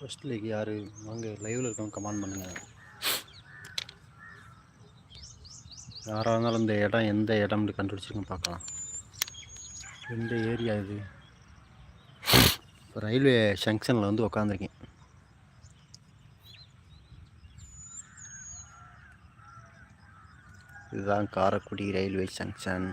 First like யார்? வாங்க லைவில் இருக்கவங்க கமெண்ட் பண்ணுங்கள் யாராக இருந்தாலும் இந்த இடம் எந்த இடம்னு கண்டுபிடிச்சிருக்கோம் பார்க்கலாம். எந்த ஏரியா இது? இப்போ ரயில்வே ஜங்ஷனில் வந்து உக்காந்துருக்கேன். இதுதான் காரைக்குடி ரயில்வே ஜங்ஷன்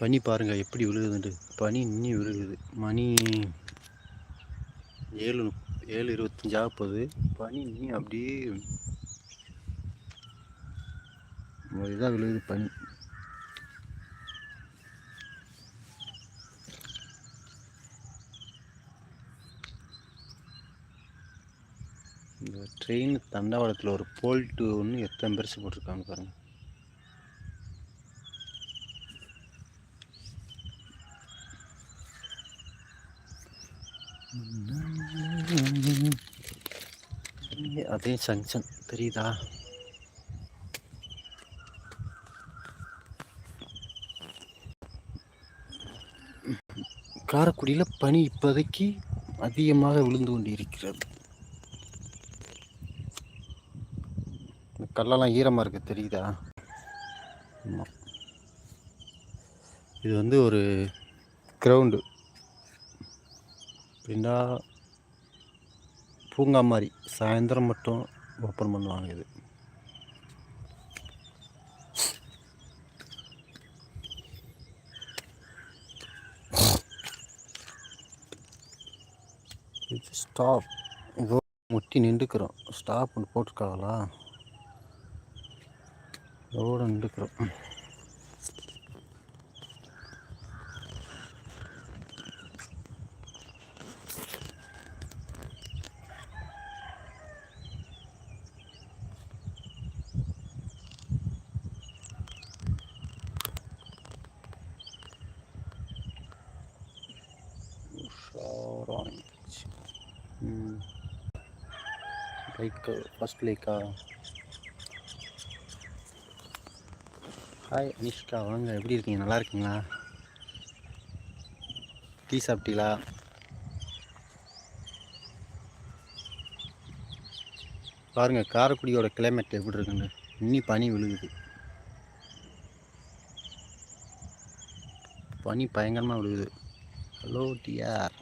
பனி பாருங்கள் எப்படி விழுகுதுன்ட்டு. பனி இன்னி விழுகுது. மணி ஏழு ஏழு இருபத்தஞ்சா போகுது. பனி இன்னி அப்படியே இதாக விழுகுது பனி. இந்த ட்ரெயின் தண்டவாளத்தில் ஒரு போல்ட்டு ஒன்று எத்தனை பெருசு போட்டிருக்காங்க பாருங்கள் அதே ஜங்ஷன் தெரியுதா? காரக்குடியில் பனி இப்போதைக்கு அதிகமாக விழுந்து கொண்டிருக்கிறது. இருக்கிறது கல்லெல்லாம் ஈரமாக இருக்கு தெரியுதா? இது வந்து ஒரு கிரவுண்டு. அப்படின்னா பூங்கா மாதிரி சாயந்தரம் மட்டும் ஓப்பன் பண்ணுவாங்க இது. இது ஸ்டாப் முட்டி நின்றுக்கிறோம். ஸ்டாப் ஒன்று போட்டுருக்காங்களா? இதோட நின்றுக்கிறோம் ஆரஞ்சு ம் லைக்கு ஃபஸ்ட் லைக்கா ஹாய் அனிஷ்கா வாங்க. எப்படி இருக்கீங்க? நல்லா இருக்கீங்களா? டீ சாப்பிட்டீங்களா? பாருங்க காரைக்குடியோட கிளைமேட் எப்படி இருக்குன்னு. இன்னி பனி விழுகுது. பனி பயங்கரமாக விழுகுது. ஹலோ டிஆர்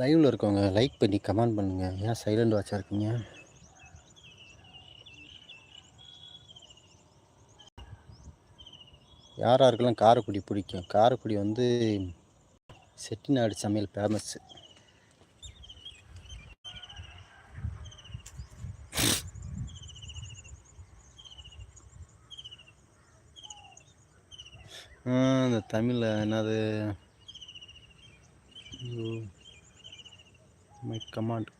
லைவில் இருக்கவங்க லைக் பண்ணி கமெண்ட் பண்ணுங்கள் ஏன் சைலண்ட் வாட்சாக இருக்கீங்க? யார் யாருக்கெல்லாம் காரைக்குடி பிடிக்கும்? காரைக்குடி வந்து செட்டிநாடு சமையல் ஃபேமஸ்ஸு இந்த தமிழில் என்னது? My comment.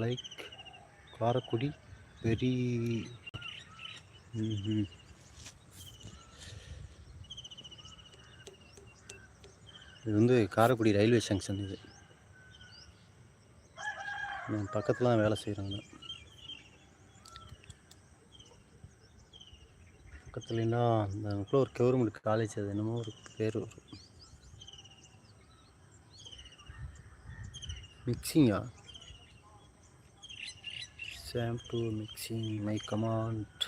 Like Karaikudi very இது வந்து காரைக்குடி ரயில்வே ஜங்ஷன் இது. நான் பக்கத்தில் தான் வேலை செய்கிறாங்க பக்கத்துலன்னா அந்த அங்கக்குள்ள ஒரு கவர்மெண்ட் காலேஜ் அது என்னமோ ஒரு பேர் வரும். மிக்சிங்கா சாம் டு மிக்சிங் மை கமாண்ட்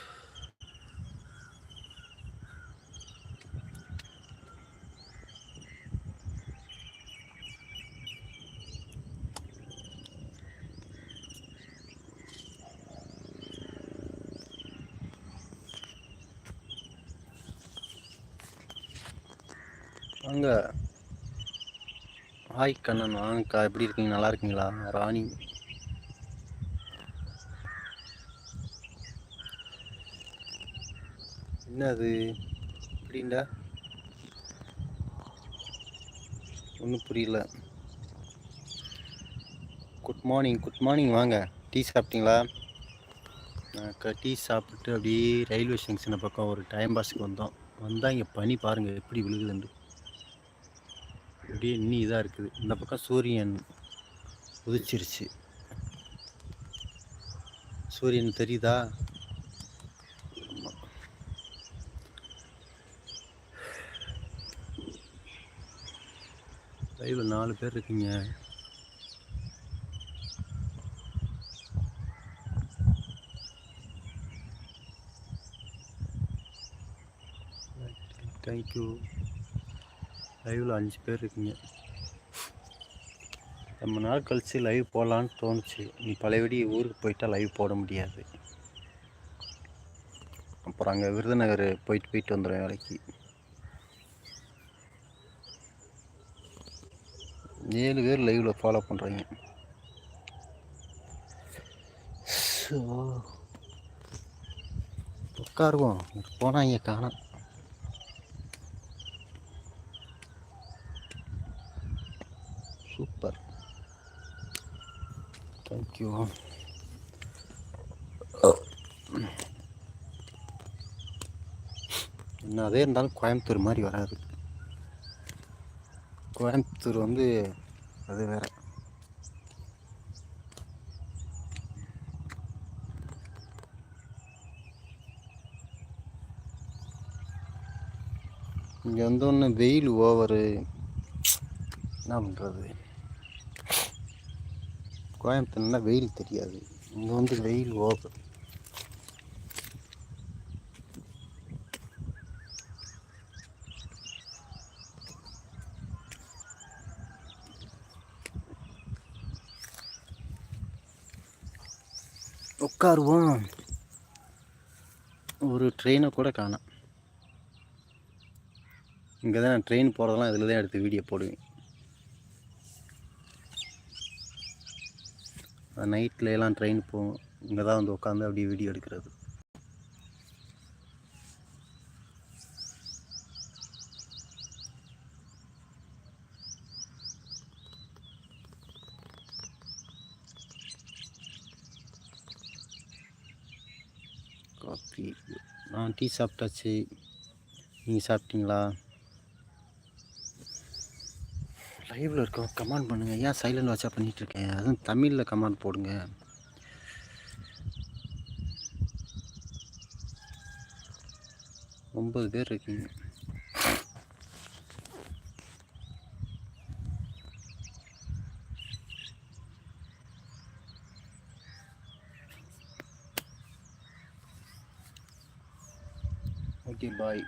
வாங்க ஹாய் கண்ணன் வாங்கக்கா எப்படி இருக்கீங்க? நல்லா இருக்கீங்களா? ராணி. என்ன அது எப்படின்டா ஒன்றும் புரியல. குட் மார்னிங் குட் மார்னிங் வாங்க டீ சாப்பிட்டீங்களா? நான் டீ சாப்பிட்டு அப்படியே ரயில்வே ஸ்டேஷனை பக்கம் ஒரு டைம் பாஸ்க்கு வந்தோம். வந்தால் இங்கே பனி பாருங்கள் எப்படி விழுகுதுண்டு அப்படியே இன்னி இதாக இருக்குது. இந்த பக்கம் சூரியன் உதிச்சிருச்சு. சூரியன் தெரியுதா? லைவில் நாலு பேர் இருக்கீங்க. தேங்க்யூ லைவில் அஞ்சு பேர் இருக்கீங்க. ரொம்ப நாள் கழித்து லைவ் போடலான்னு தோணுச்சு. நீ பழையபடி ஊருக்கு போயிட்டால் லைவ் போட முடியாது. அப்புறம் அங்கே விருதுநகர் போயிட்டு போயிட்டு வந்துடுவேன் வேலைக்கு. ஏழு பேர் லைவில் ஃபாலோ பண்ணுறீங்க ஸோ உட்காருவோம் போனால் இங்கே காணோம். தேங்க்யூ என்ன அதே இருந்தாலும் கோயம்புத்தூர் மாதிரி வராது. கோயம்புத்தூர் வந்து அது வேற. இங்கே வந்து ஒன்று வெயில் ஓவரு என்ன பண்ணுறது கோயம்புத்தூர்னா வெயில் தெரியாது. இங்கே வந்து வெயில் ஓவர். உட்காருவோம். ஒரு ட்ரெயினை கூட காணோம். இங்கே தான் நான் ட்ரெயின் போகிறதெல்லாம் இதில் தான் எடுத்து வீடியோ போடுவேன். நைட்டில் எல்லாம் ட்ரெயின் போகும் இங்கே தான் வந்து உட்காந்து அப்படியே வீடியோ எடுக்கிறது. காஃபி. நான் டீ சாப்பிட்டாச்சு. நீங்கள் சாப்பிட்டீங்களா? லைவில் இருக்கோம். கமெண்ட் பண்ணுங்கள் ஏன் சைலண்ட் வாட்சாக பண்ணிகிட்ருக்கேன் அதுவும் தமிழில் கமெண்ட் போடுங்க. ஒம்பது பேர் இருக்கீங்க. ஓகே பாய்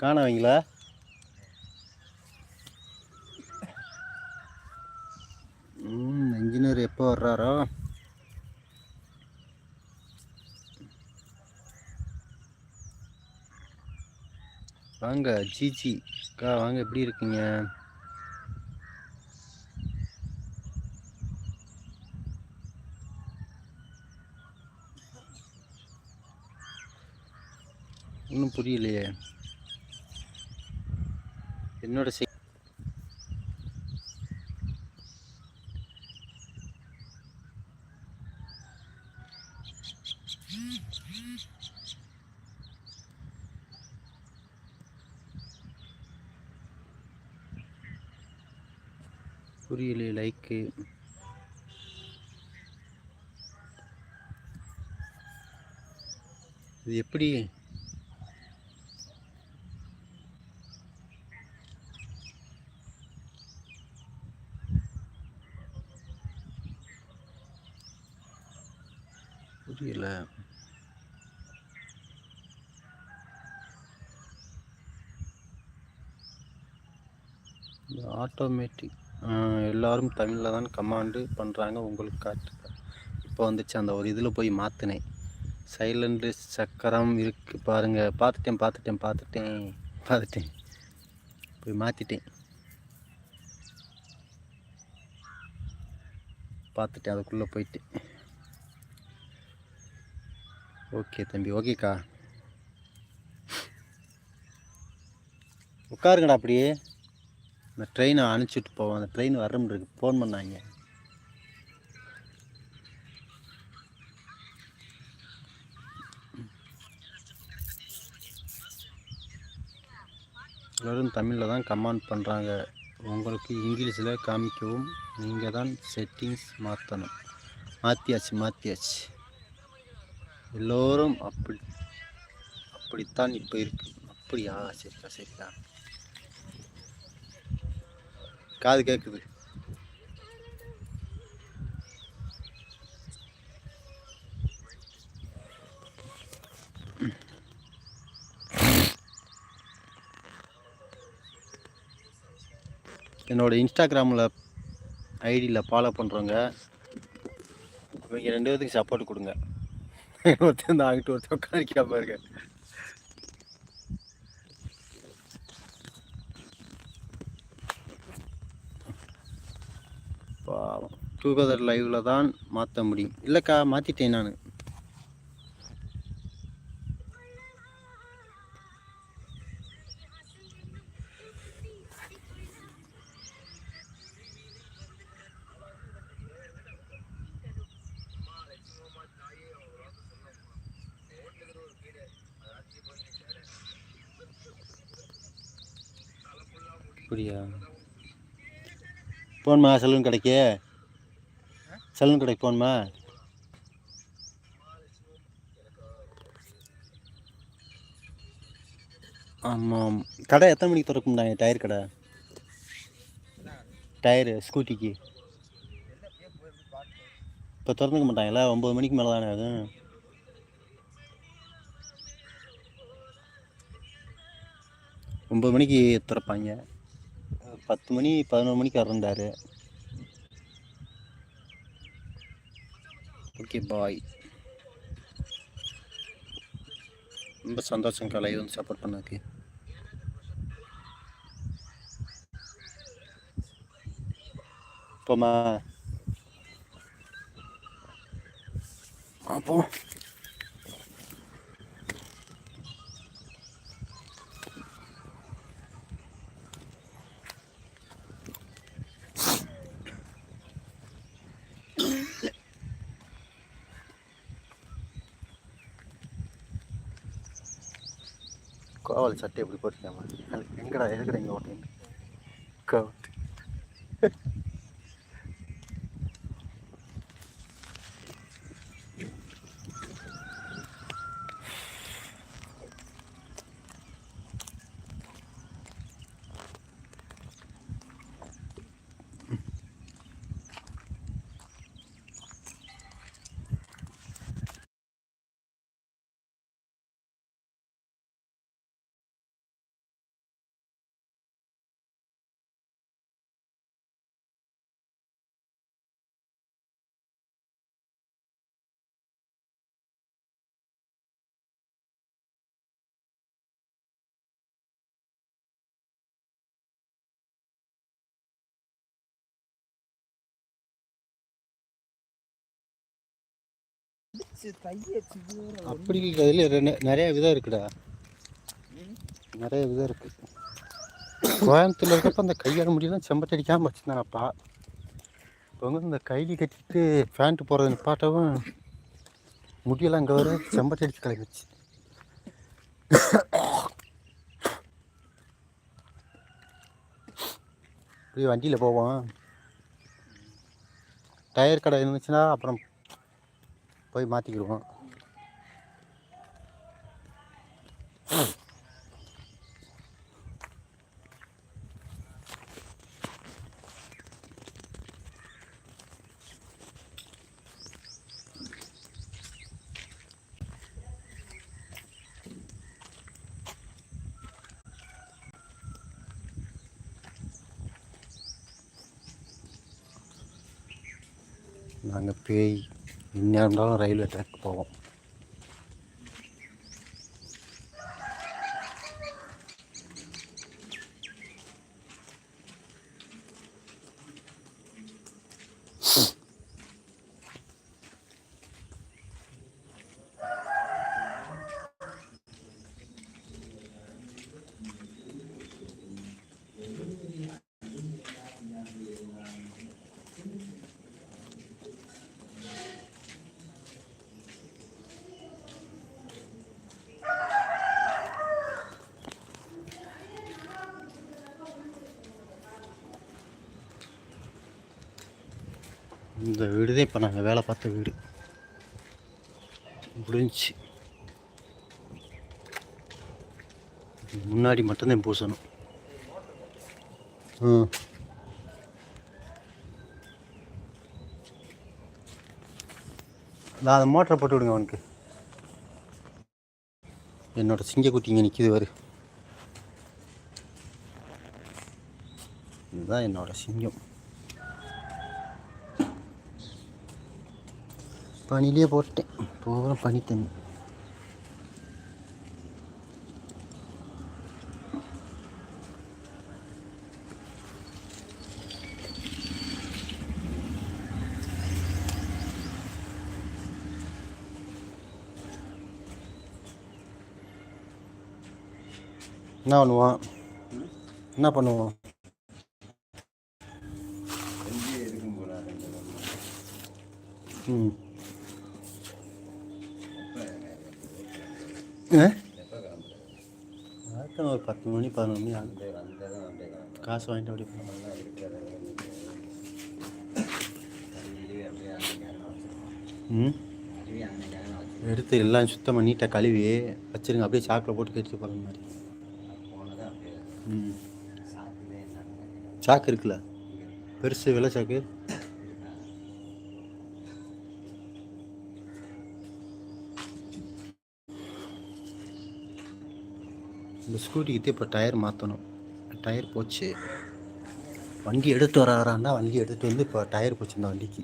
காணவங்களா ம் எப்போ வர்றாரோ? வாங்க ஜிஜி. அக்கா வாங்க எப்படி இருக்கீங்க? இன்னும் புரியலையே. என்னோட செய் புரியலே லைக்கு இது எப்படி புரியல ஆட்டோமேட்டிக் எல்லாரும் தமிழில் தான் கமாண்டு பண்ணுறாங்க உங்களுக்கு காட்டு இப்போ வந்துச்சு அந்த ஒரு இதில் போய் மாற்றினேன் சைலண்ட் சக்கரம் இருக்குது பாருங்கள் பார்த்துட்டேன் பார்த்துட்டேன் பார்த்துட்டேன் பார்த்துட்டேன். போய் மாற்றிட்டேன் பார்த்துட்டேன் அதுக்குள்ளே போயிட்டு. ஓகே தம்பி ஓகேக்கா. உட்காருங்கடா அப்படியே. இந்த ட்ரெயினை அனுப்பிச்சிட்டு போவோம். அந்த ட்ரெயின் வரணும் இருக்கு ஃபோன் பண்ணாங்க. எல்லோரும் தமிழில் தான் கமெண்ட் பண்ணுறாங்க உங்களுக்கு இங்கிலீஷில் காமிக்கவும் நீங்கள் தான் செட்டிங்ஸ் மாற்றணும் மாற்றியாச்சு மாற்றியாச்சு எல்லோரும் அப்படி அப்படித்தான் இப்போ இருக்கு. அப்படியா? சரிக்கா சரிக்கா. காது கேட்குது என்னோட இன்ஸ்டாகிராமில் ஐடியில் ஃபாலோ பண்ணுறவங்க இவங்க ரெண்டு பேர்த்துக்கு சப்போர்ட் கொடுங்க. ஒருத்தன் இந்த ஆகிட்டு ஒருத்தர் உட்காரிக்கா பாருங்க. பாவம். டூகெதர் லைவில் தான் மாற்ற முடியும். இல்லைக்கா மாற்றிட்டேன் நான். அப்படியா? போன்மா சலூன் கடைக்கு. சலூன் கடைக்கு போன்மா. ஆமாம். கடை எத்தனை மணிக்கு திறக்கும்டாங்க டயர் கடை? டயரு ஸ்கூட்டிக்கு. இப்போ திறந்துக்க மாட்டாங்களா? ஒம்பது மணிக்கு மேலே தானே ஆகும் ஒம்பது மணிக்கு திறப்பாங்க. பத்து மணி பதினோரு மணிக்கு வரண்டாரு ஓகே பாய் ரொம்ப சந்தோஷம் கலை வந்து சப்போர்ட் பண்ணதுக்கு. போமா அப்போ சட்டை எப்படி போட்டிருக்காம. எங்கடா எதுக்கடா இங்கே ஓட்டேன் அப்படி அதில் நிறைய விதம் இருக்குடா. நிறைய விதம் இருக்கு. கோயம்புத்தூர்ல இருக்கப்ப அந்த கையால் முடியெல்லாம் செம்பத்தடிக்காம அடிக்காமல் வச்சுருந்தானப்பா இப்போ வந்து இந்த கைலி கட்டிட்டு ஃபேண்ட்டு போடுறது நிப்பாட்டவும் முடியெல்லாம் அங்கே வர செம்பட்டை அடிச்சு கிளம்பிச்சு இப்படி வண்டியில் போவோம். டயர் கடை இருந்துச்சுன்னா அப்புறம் போய் மாற்றிக்கிடுவோம் நாங்கள் பேய். இந்நேரம் இருந்தாலும் ரயில்வே ட்ராக் போவோம் இந்த வீடு தான் இப்போ நாங்கள் வேலை பார்த்த வீடு. முடிஞ்சுச்சு முன்னாடி மட்டும்தான் பூசணும். ம். நான் அந்த மோட்டரை போட்டு விடுங்க அவனுக்கு. என்னோட சிங்கக்குட்டி இங்கே நிற்கிது வரு இதுதான் என்னோட சிங்கம். பனிலே போட்டேன் பூரா பனி தண்ணி என்ன பண்ணுவான் என்ன பண்ணுவான் ம் ஆ அதுக்கு ஒரு பத்து மணி பதினொரு மணி ஆகும் காசு வாங்கிட்டு அப்படி ம் எடுத்து எல்லாம் சுத்தம் நீட்டாக கழுவி வச்சிருங்க அப்படியே சாக்கில் போட்டு கடிச்சு போகிற மாதிரி ம் சாக்கு இருக்குல்ல பெருசு வெள்ளை சாக்கு இந்த ஸ்கூட்டிக்கு இப்போ டயர் மாற்றணும் டயர் போச்சு. வண்டி எடுத்து வராறான்னா வண்டி எடுத்துகிட்டு வந்து இப்போ டயர் போச்சு இந்த வண்டிக்கு.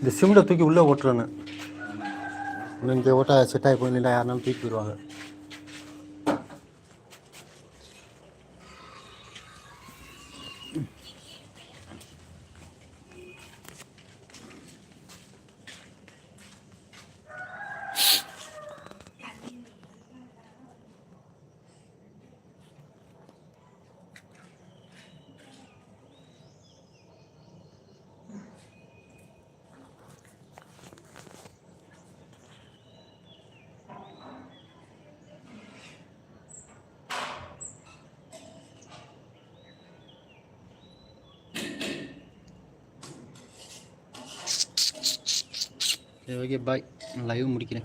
இந்த சிமெண்ட்டை தூக்கி உள்ளே ஓட்டுறேன்னு. ನಿಮಗೆ ಊಟ ಸಿಟ್ಟಾಗಿ ಬಂದಿಲ್ಲ ಯಾರು ನಂಬಿಕೆ ಇರುವಾಗ சரி ஓகே பாய் லைவ் முடிக்கிறேன்.